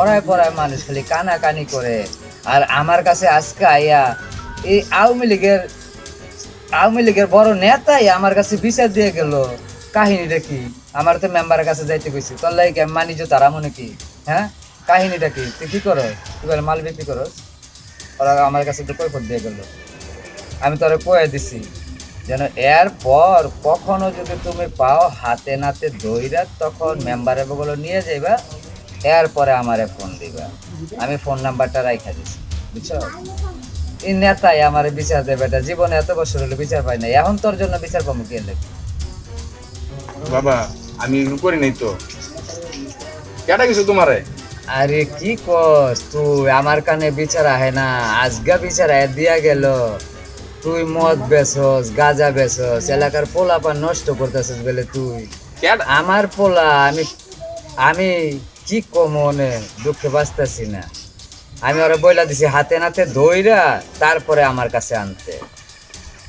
পড়ায় পড়ায় মানুষ খালি কানাকানি করে। আর আমার কাছে আজকে আইয়া এই আওয়ামী লীগের আওয়ামী লীগের বড় নেতাই আমার কাছে বিচার দিয়ে গেল। কাহিনীটা কি আমার তো মেম্বারের কাছে যাইতে কইছি, তোর লাগে কি আমি মানি যে তারা মনে কি হ্যাঁ? কাহিনীটা কি? তুই কি করো? তুই বলে, মাল বিক্রি করো ওরা আমার কাছে তো কৈফত দিয়ে গেল। আমি তোরে কয়ে দিছি, যেন এর পর কখনো যদি তুমি পাও হাতে নাতে দইরা, তখন মেম্বারের বগুলো নিয়ে যাইবা। এরপরে আমারে ফোন দিবা। আমি ফোন নাম্বারটা রাইখা দিছি বুঝছ? এই নেতাই আমার বিচার দেবে এটা জীবনে এত বছর হলো বিচার পাই না এখন তোর জন্য বিচার পাবো কে লেগে বাবা আমি করি নাই তো। কেটা কিছু তোমারে? আরে কি কস তুই আমার কানে বিচার আহে না আজগা বিচার আহে দিয়া গেল। তুই মদ বেচস গাঁজা বেচস এলাকার পোলা পা নষ্ট করতেছিস বলে তুই। আমার পোলা আমি আমি কি কমনে দুঃখে বাঁচতেছি না। আমি ওরা বইলা দিছি হাতে নাতে দইরা তারপরে আমার কাছে আনতে।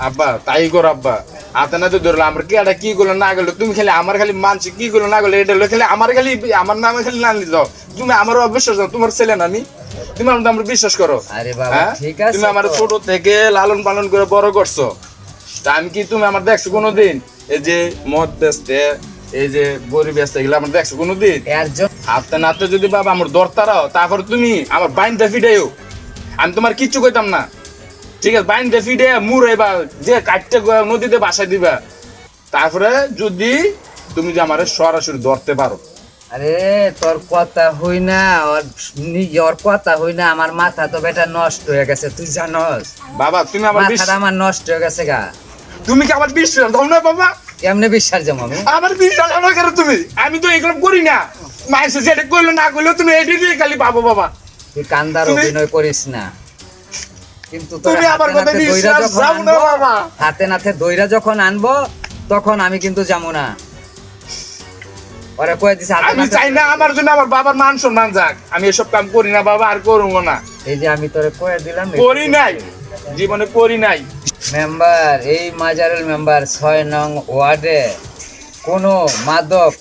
আব্বা তাই কর আব্বা। হাতে না তো ধরলো আমরা কি এটা কি করল না গেলো তুমি খালি আমার খালি মানছি কি করল না গেলো এটা খালি আমার খালি আমার নামে খালি না দাও। তুমি আমার অবিশ্বাস করো তোমার ছেলে না আমি? তুমি আমার আমরা বিশ্বাস করো। আরে বাবা হ্যাঁ? ঠিক আছে তুমি আমার ছোট থেকে লালন পালন করে বড় করছ। তা আমি কি তুমি আমার দেখছ কোনোদিন? এই যে মদ বেচতে এই যে গরিব বেচতে এগুলো আমার দেখছ কোনোদিন? হাতে নাতে যদি বাবা আমার দরতারাও তারপরে তুমি আমার বাইন ফিডাইও। আমি তোমার কিচ্ছু কইতাম না। ঠিক আছে বাইন ফিডে মুড়ে বা যে কাটতে নদীতে বাসায় দিবা। তারপরে যদি তুমি যে আমার সরাসরি ধরতে পারো। আরে তোর কথা হই না ওর ওর কথা হই না আমার মাথা তো বেটা নষ্ট হয়ে গেছে তুই জানস। বাবা তুমি আমার মাথাটা আমার নষ্ট হয়ে গেছে গা। তুমি কি আমার বিশ্বাস দাও না বাবা। এমনি বিশ্বাস আমি আমার বিশ্বাস আমার কেন তুমি। আমি তো এগুলো করি না। মায়ের সাথে যেটা করল না করল তুমি এটি দিয়ে খালি পাবো বাবা। তুই কান্দার অভিনয় করিস না। কিন্তু তুমি আমার হাতে কথা বিশ্বাস যাও না বাবা। হাতে নাতে দইরা যখন আনব তখন আমি কিন্তু যাব না। ওরা কয়ে দিছে আমি চাই না আমার জন্য আমার বাবার মান সম্মান যাক। আমি এসব কাম করি না বাবা আর করব না। এই যে আমি তোরে কয়ে দিলাম করি নাই। জীবনে করি নাই। মেম্বার এই মাজারুল মেম্বার ছয় নং ওয়ার্ডে কোনো মাদক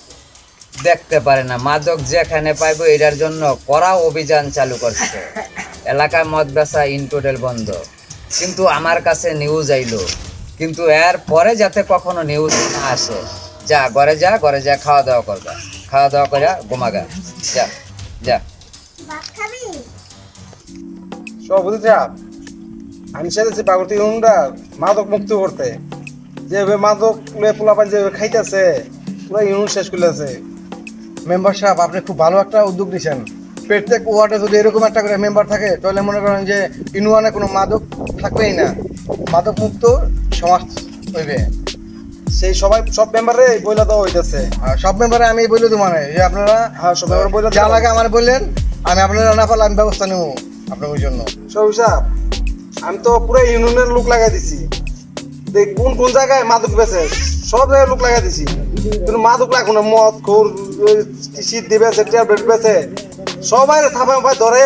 দেখতে পারে না। মাদক যেখানে পাইবো এটার জন্য কড়া অভিযান চালু করছে। এলাকায় মদ বেচা ইনটোটেল বন্ধ। কিন্তু আমার কাছে নিউজ আইলো। কিন্তু এর পরে যাতে কখনো নিউজ না আসে যা ঘরে যা ঘরে যা খাওয়া দাওয়া করবা। খাওয়া দাওয়া করে ঘুমাগা। যা যা। সভাপতি সাহেব আমি চাইতেছি পাগতি ইউনরা মাদক মুক্ত করতে। যেভাবে মাদক লয়ে পোলাপান যেভাবে খাইতেছে পুরো ইউন শেষ করতেছে মেম্বার সাহেব আপনি খুব ভালো একটা উদ্যোগ নিয়েছেন প্রত্যেক ওয়ার্ডে যদি এরকম একটা করে মেম্বার থাকে তাহলে মনে করেন যে ইউনিয়নে কোনো মাদক থাকবেই না। মাদক মুক্ত সমাজ হইবে। সেই সবাই সব মেম্বারে বইলা দেওয়া হইতেছে। আর সব মেম্বারে আমি বলে দেবো মানে যে আপনারা হ্যাঁ সব মেম্বার বইলা যা লাগে আমার বললেন আমি আপনারা না পারলে আমি ব্যবস্থা নেব আপনাদের জন্য। সবি সাহেব আমি তো পুরো ইউনিয়নের লোক লাগাই দিছি। দেখ, কোন কোন জায়গায় মাদক বেচে, সব জায়গায় লোক লাগাই দিছি। কিন্তু মাদক লাগো না, মদ, খোর শীত দিবে ট্যাবলেট বেচে সবাই থাপা মাপায় ধরে।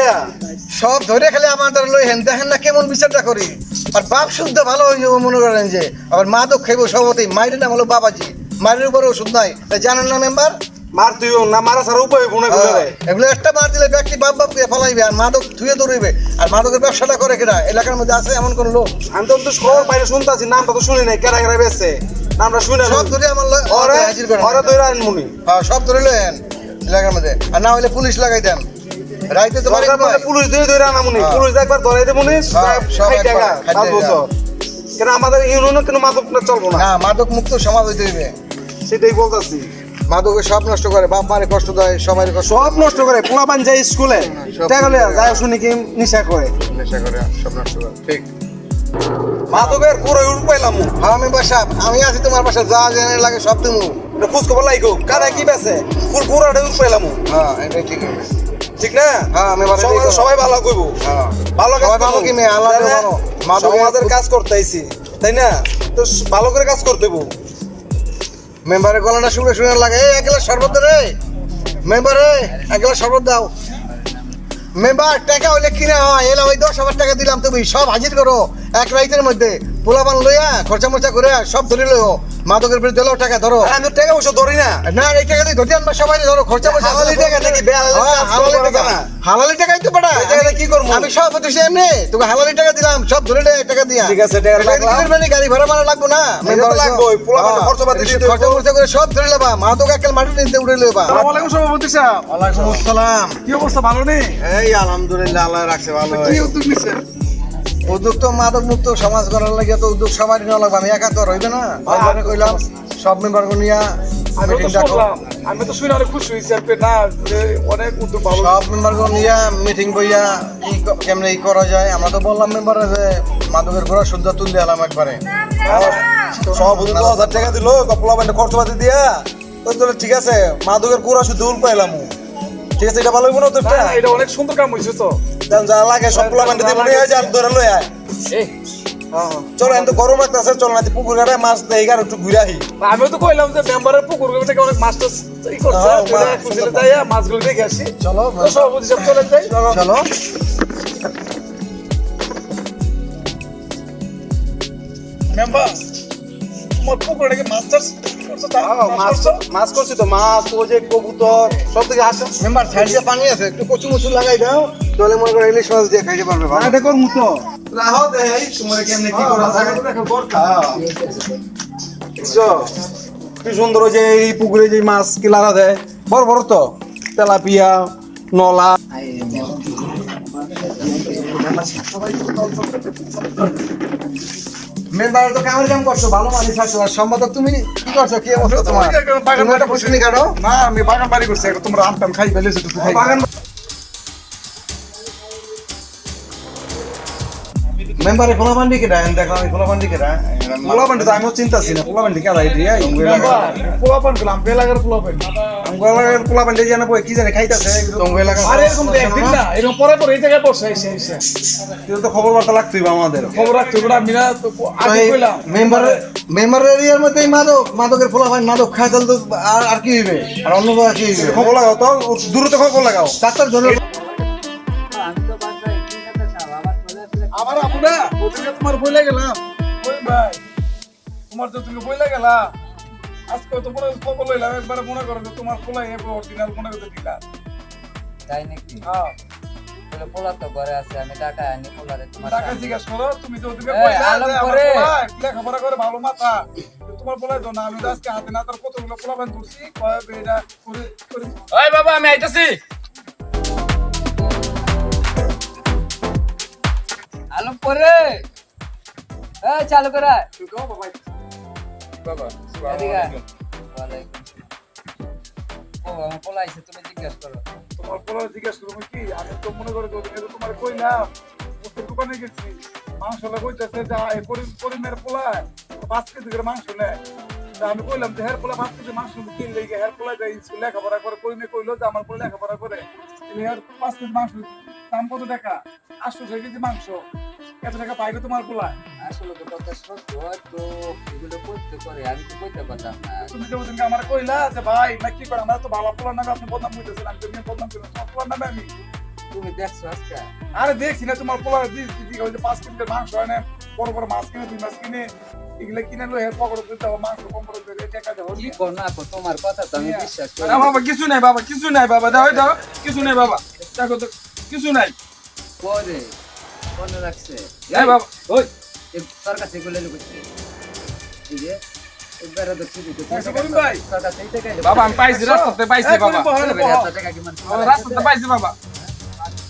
সব ধরে খেলে আমাদের লই হেন, দেখেন না কেমন বিচারটা করি। আর বাপ শুদ্ধ ভালো হয়ে যাব মনে করেন যে, আবার মাদক খাইবো সবতেই মায়ের নাম হলো বাবাজি মায়ের উপরে ওষুধ নাই। জানেন না মেম্বার মার তুইও না মারা ছাড়া উপায় মনে করে এগুলো একটা মার দিলে ব্যক্তি বাপ বাপ দিয়ে ফলাইবে আর মাদক ধুয়ে দৌড়িবে আর মাদকের ব্যবসাটা করে কেনা এলাকার মধ্যে আছে এমন কোন লোক? আমি তো খবর বাইরে শুনতাছি নামটা তো শুনি নাই কেরা কেরা বেচছে? নামটা শুনে সব ধরে আমার ওরে ওরে ধরে আন মুনি। হ্যাঁ সব ধরে লয়েন এলাকার মধ্যে। আর না হলে পুলিশ লাগাই দেন। রাইতে তো বাড়ি পুলিশ ধরে ধরে আনা মুনি। পুলিশ একবার ধরাই দে মুনি সব টাকা সাত বছর। কেন আমাদের ইউনিয়নে কেন মাদক না চলবো না। হ্যাঁ মাদক মুক্ত সমাজ হইতে হইবে। সেটাই বলতাছি। মাদকে সব নষ্ট করে বাপ মারে কষ্ট দেয় সবাই সব নষ্ট করে পোলাপান যায় স্কুলে টাকা যায় শুনি কি নিশা করে। নেশা করে সব নষ্ট করে ঠিক। মাদকের পুরো উঠ পাইলাম। হ্যাঁ আমি বাসা আমি আছি তোমার বাসা যা জেনে লাগে সব খোঁজ খবর লাইকো কারা কি বেছে পুরো পুরোটা উঠ পাইলাম। হ্যাঁ ঠিক ঠিক না? হ্যাঁ আমি সবাই ভালো কইব। ভালো কাজ ভালো কি মেয়ে? আল্লাহ ভালো সমাজের কাজ করতে আইছি। তাই না? তো ভালো করে কাজ করতে হইব। মেম্বারের গলাটা শুনে শুনে লাগে। এই, এক শরবত রে। মেম্বারে, এক গ্লাস শরবত দাও। মেম্বার, টাকা হলে কিনা হয়। এলা ওই দশ হাজার টাকা দিলাম তুমি। সব হাজির করো। এক রাইতের মধ্যে। পোলাপান লইয়া খরচা মরচা করে সব ধরে লইও। মাদকের বিরুদ্ধে লও টাকা ধরো। আমি টাকা পয়সা ধরি না। না এই টাকা দিয়ে ধরতে আনবা সবাই ধরো খরচা পয়সা হালালি টাকা নাকি হ্যাঁ, হালালি টাকা। না। হালালি টাকাই তো পাঠা কি করব? আমি সভাপতি সে এমনি তোকে হালালি টাকা দিলাম সব ধরে নে টাকা দিয়া। ঠিক আছে, টাকা। কিসের মানে গাড়ি ভাড়া মারা লাগবো না। এটা তো লাগবোই, পোলাপানের দিতে খরচা খরচা করে সব ধরে লেবা। মাদক একাল মাটি নিতে উড়ে লেবা। আসসালামু আলাইকুম সভাপতি সাহেব। ওয়ালাইকুম আসসালাম। কি অবস্থা ভালো নেই? এই আলহামদুলিল্লাহ আল্লাহ রাখছে ভালো কি উদ্যোগ নিচ্ছে উদ্যোগ তো মাদক মুক্ত সমাজ গড়ার লাগে তো উদ্যোগ সবারই নেওয়া লাগবে। আমি একা তো আর হইবে না। আমি কইলাম সব মেম্বার নিয়া আমি তো মিটিং ডাকো আমি তো শুনে অনেক খুশি হয়েছি আর না অনেক উদ্যোগ ভালো। সব মেম্বার নিয়া মিটিং বইয়া কেমনে ই করা যায়? আমরা তো বললাম মেম্বার যে মাদকের ঘোড়া শুদ্ধ তুললে এলাম একবারে। সভাপতি দশ হাজার টাকা দিল পোলাপানটা খরচাপাতি দিয়া। তো তোর ঠিক আছে মাদকের কুড়া শুদ্ধ উল পাইলাম। ঠিক আছে এটা ভালো হইব না তো এটা অনেক সুন্দর কাম হয়েছে তো। যা লাগে সব পোলাপানটা দিব নিয়ে যা ধরে লই আয়। চলো আমি তো গরম লাগতেছে চলো না পুকুর ঘাটে মাছ দেই আর একটু ঘুরে আহি। আমিও তো কইলাম যে মেম্বারের পুকুর থেকে অনেক মাছ টাছ ই করছে হ্যাঁ, এটা মাছ- খুশিতে যাই মাছগুলো দেখে আসি। চলো সভাপতি সাহেব চলে যাই। চলো। মেম্বার তোমার পুকুরে মাছ মাছ মাছ করছ? মাছ করছি তো মাছ ও যে কবুতর সব থেকে আসে মেম্বার সাইড দিয়ে পানি আছে একটু কচু মুচু লাগাই দাও। তাহলে মনে করো ইলিশ মাছ দিয়ে খাইতে পারবে ভালো। এটা করমু তো। রাহো দেই তোমার কেমনে কি করা থাকে দেখছ? কি সুন্দর যে এই পুকুরে যে মাছ কিলারা দেয়? বড় বড় তো। তেলাপিয়া নলা। মেম্বার তো কামের কাম করছ ভালো মালিক আছো আর সম্পাদক তুমি কি করছ কি অবস্থা তোমার? তুমি একটা কাটো। না আমি বাগান বাড়ি করছি তোমরা আম টাম খাই ফেলেছো বাগান মেম্বারে খোলা বান্ডি কেটা দেখো আমি খোলা বান্ডি কেটা তো আমিও চিন্তাছি না পোলা বান্ডি কেলাই দিয়ে পোলাপান গেলাম বেলাগার পোলাপান পোলা বান্ডি জানা বই কি জানে খাইতাছে? তোমার এলাকা আরে এরকম তো একদিন না এরকম পরে পরে এই জায়গায় বসে এসে এসে কিন্তু তো খবর বার্তা লাগতোই আমাদের। খবর রাখতে ওরা মিনা তো আগে কইলাম। মেম্বারের মেম্বারের এরিয়ার মধ্যে মাদক মাদকের ফোলা ফাইন মাদক খাই তাহলে তো আর আর কি হইবে? আর অন্য কি হইবে? খবর লাগাও তো দূরত খবর লাগাও। ডাক্তার জন্য আমার আপুনা ওদিকে তোমার বইলা গেলাম। ওই ভাই তোমার তো তুমি বইলা গেলা আজকে তো পুরো খবর লইলাম একবার মনে করো যে তোমার খোলাই অরিজিনাল মনে করতে দিলা। তাই নাকি? হ্যাঁ। বলে পোলা তো ঘরে আছে আমি টাকা আনি পোলারে তোমার টাকা জিজ্ঞাসা করো তুমি তো ওদিকে এই, আলম করে। লেখাপড়া করে ভালো মাথা তোমার তো না আমি তো আজকে হাতে না তার কতগুলো পোলা বান ধরছি কয় এটা করে করে ওই বাবা আমি আইতাছি। আলম করে। এই চালু করে। বাবা ও আমার পোলা আইছে তুমি জিজ্ঞেস করো। তোমার পোলা জিজ্ঞাসা কি? আমি তো মনে করে তো তোমার কইলাম দোকানে গেছি। মাংস লা কইতাছে যা এই পরিমের পোলা পাঁচ কেজি করে মাংস নেয় আমি কইলাম যে হের পোলা পাঁচ কেজি মাংস কিনলে গিয়ে হের পোলা যাই স্কুল লেখাপড়া করে পরিমে কইলো যে আমার পোলা লেখাপড়া করে? তুমি হের পাঁচ কেজি মাংস দাম কত টাকা? আটশো ছয় কেজি মাংস। এত টাকা পাইবে তোমার পোলা? আসলে তো কথা সত্য তো এগুলো করতে করে আমি তো পারতাম না। তুমি যে ওদিনকে আমার কইলা যে ভাই না কি করে? আমরা তো ভালো পোলার নামে আপনি বদনাম করতেছেন আমি তো নিয়ে বদনাম তোমার পোলার নামে আমি? তুমি দেখছ আজকে? আরে দেখছি না তোমার পোলার দিদি পাঁচ কেজির মাংস হয় না বড় বড় মাছ কিনে দুই মাছ কিনে। এগুলো কিনে লো পকড় দিতে হবে মাংস টাকা কি না তোমার কথা তো আমি বিশ্বাস করি। না বাবা কিছু নাই বাবা কিছু নাই বাবা দাও দাও কিছু নাই বাবা। দেখো তো কিছু নাই। পরে মনে রাখছে। এই বাবা। ওই তোর কাছে এগুলো লুকোচ্ছে এই যে একবার তো ঠিক আছে বলুন ভাই। তোর কাছে এই টাকা বাবা আমি পাইছি রাস্তাতে পাইছি বাবা। রাস্তাতে পাইছি বাবা।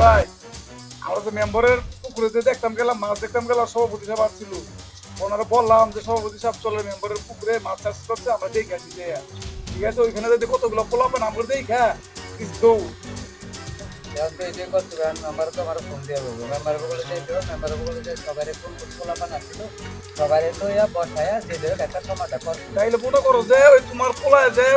ভাই আমরা তো মেম্বারের পুকুরে যে দেখতাম গেলাম মাছ দেখতাম গেলাম সভাপতি সাহেব আসছিল ওনারা বললাম যে সভাপতি সাহেব চলে মেম্বারের পুকুরে মাছ চাষ করছে আমরা দেখে আসি যে ঠিক আছে ওইখানে যদি কতগুলো পোলাপেন আমরা দেখা কিছু মেম্বার তো আমার ফোন দিয়ে বলব। মেম্বার বলে যাইতে মেম্বার বলে যে সবাই পোলাপান আসছিল সবাই তো? ইয়া বসায়া যে ধরে একটা সমাধান করতে তাইলে করো যে ওই তোমার পোলায় যে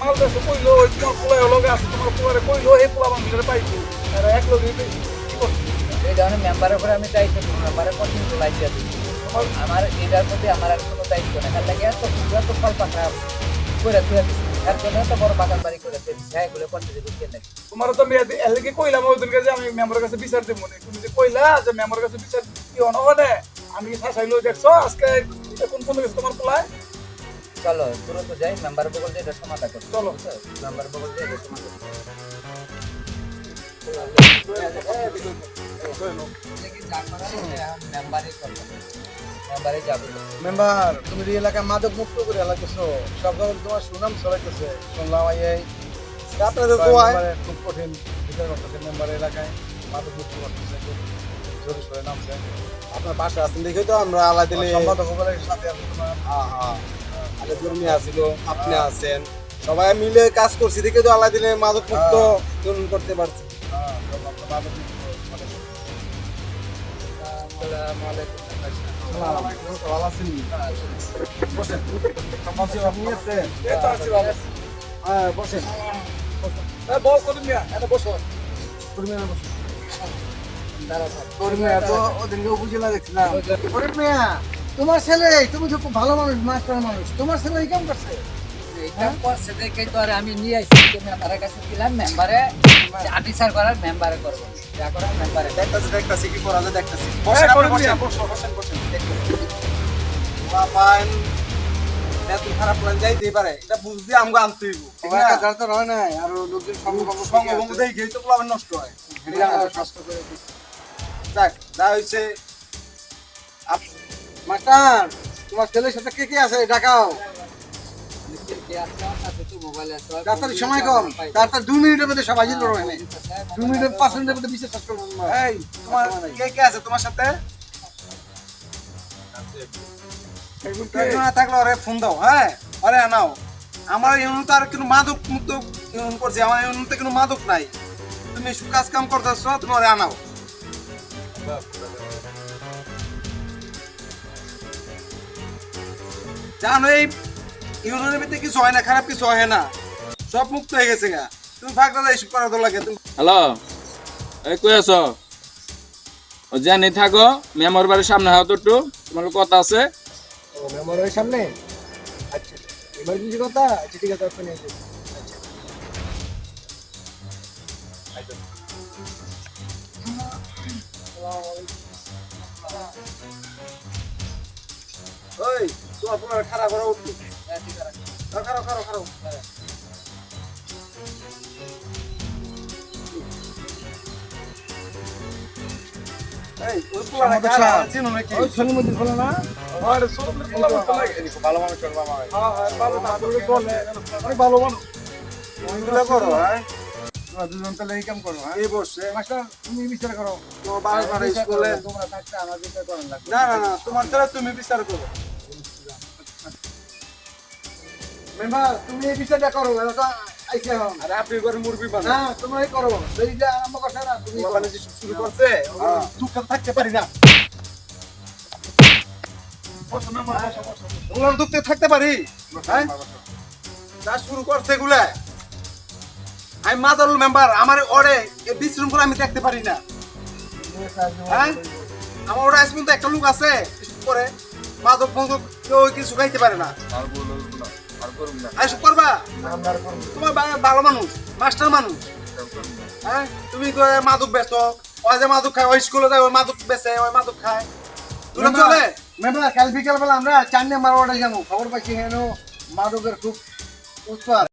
মাল দেশে কইলো ওই তোমার পোলায় লগে আছে তোমার পোলারে কইলো এই পোলা মানুষের পাইছো। আর এক লগে কি করছে? এই ধরনের মেম্বারের উপরে আমি দিই মেম্বারের কঠিন তোলাই দিয়ে দিই আমার এটার প্রতি আমার আর কোনো দায়িত্ব নেই। তার লাগে এত এত ফল পাখা করে তুই এর জন্য এত বড় বাগান বাড়ি করে দিয়েছি হ্যাঁ এগুলো করতে দেবো কে নাকি তোমার তো আমি এলাকে কইলাম ওদেরকে যে আমি মেম্বারের কাছে বিচার দেবো না? তুমি যে কইলা যে মেম্বারের কাছে বিচার কি অনহনে আমি কি শাসাইলো দেখছ? আজকে কোন কোন গেছে তোমার পোলায়? চলো দ্রুত যাই মেম্বার বগল দিয়ে এটা সমাধান করো চলো। মেম্বার বগল দিয়ে এটা সমাধান করো। মেম্বার তুমি এই এলাকায় মাদক মুক্ত করে এলাকাছো সব তোমার সুনাম ছড়াইতেছে। শুনলাম এই আপনাদের দোয়ায় খুব কঠিন বিচার করতেছে মেম্বার এলাকায় মাদক মুক্ত করতেছে জোরে সোরে নামছে। আপনার পাশে আছেন দেখে তো আমরা আলাদা দিলে সম্পাদক সাথে আলে জর্মি আছিল আপনি আছেন। সবাই মিলে কাজ করছি দেখে তো আলাদা দিলে মাদক মুক্ত তৈরি করতে পারছি। বসেন আসছি বল কর্মীরা তোমার ছেলে তুমি তো খুব ভালো মানুষ মাস্টার মানুষ তোমার ছেলে এই কেমন করছে আমি নিয়ে আইছি যে মেম্বারের কাছে দিলাম মেম্বারে আবিচার করার মেম্বারে করব। যা করার মেম্বারে দেখতেছি দেখতেছি কি করা যায় দেখতেছি। বসেন আপনি কর্মীরা, বসেন বসেন বসেন বসেন। বাবান এত খারাপ প্ল্যান যাইতেই পারে। এটা বুঝতে আমগো আনতে হইব যার তো হয় না আর লোকজন সঙ্গভঙ্গ সঙ্গভঙ্গ দেখেই তো প্লাবেন নষ্ট হয় করে যা হইছে মাস্টার তোমার ছেলের সাথে কে কে আছে? ডাকাও। তাড়াতাড়ি সময় কম। তাড়াতাড়ি দু মিনিটের মধ্যে সবাই জিল করব এখানে। দু মিনিটের পাঁচ মিনিটের মধ্যে বিশেষ শেষ এই তোমার কে কে আছে তোমার সাথে? না থাকলে ওরে ফোন দাও হ্যাঁ? আরে আমার ইউনিট আর কোনো মাদক মুক্ত ইউনিট করছি আমার ইউনিটে কোনো মাদক নাই। তুমি সু কাজ কাম করতেছ তুমি ওরে আনাও। জানো এই ইউনিয়নের ভিতরে কিছু হয় না খারাপ কিছু হয় না। সব মুক্ত হয়ে গেছে গা। তুমি ফাঁকটা এইসব করা তো লাগে। তুমি হ্যালো? এই কই আছো? ও জানি থাকো। মেমোর বাড়ির সামনে হাও তো একটু। তোমার কথা আছে। ও মেমোরিয়াল সামনে? আচ্ছা ইমার্জেন্সি কথা? আচ্ছা ঠিক আছে আপনি আসুন ওই তোমার খারাপ করা উঠু এই তাহলে কাম বসছে তুমি বিচার করো তোমার না না, তোমার ছাড়া তুমি বিচার করো। মেম্বার তুমি এই বিচারটা করো এটা আইসে হন আরে আপনি করে বানা করো সেইটা করছে না তুমি মানে যে শুরু করছে? দুঃখ থাকতে পারি না। দুঃখে থাকতে পারি। হ্যাঁ? যা শুরু করছে এগুলা। আমি মাদারুল মেম্বার আমার ওরে এই বিশৃঙ্খলা আমি দেখতে পারি না। হ্যাঁ? আমার ওরা আজ পর্যন্ত একটা লোক আছে করে মাদক মাদক কেউ কিছু খাইতে পারে না। এসব করবা? তোমার ভালো মানুষ মাস্টার মানুষ। হ্যাঁ? তুমি মাদক বেচো। ওই যে মাদক খায় ওই স্কুলে যায় ওই মাদক বেচে ওই মাদক খায়। তুলে চলে। মেম্বার কাল বিকেল বেলা আমরা চান্নে মারোয়াটা যাব। খবর পাইছি হেন মাদকের খুব উৎপাদ